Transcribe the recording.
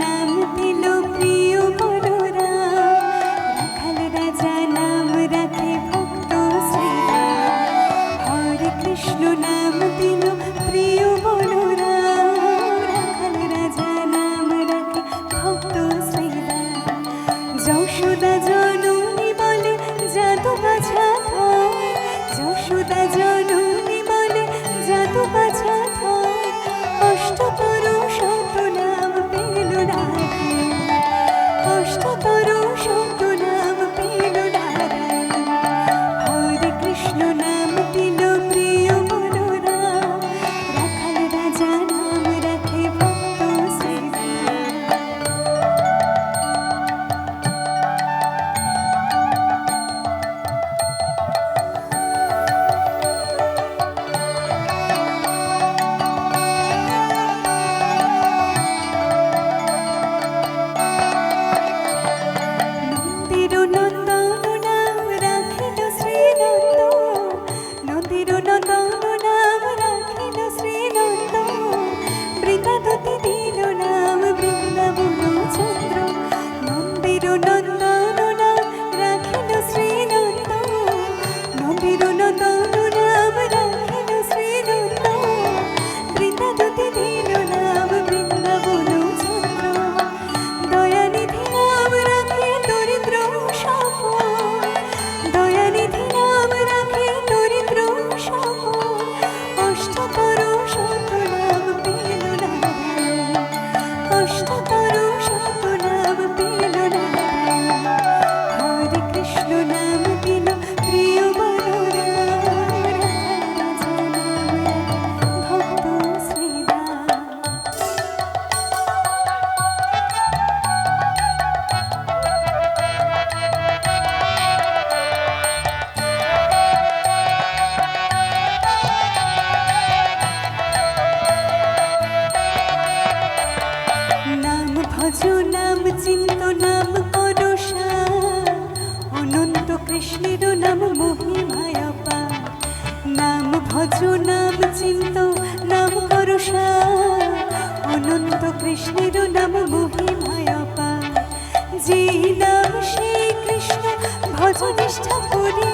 নাম দিল প্রিয়। We Do not know. উষা অনন্ত কৃষ্ণের নাম মহিমায়াপা যে নাম সেই কৃষ্ণ ভজ করি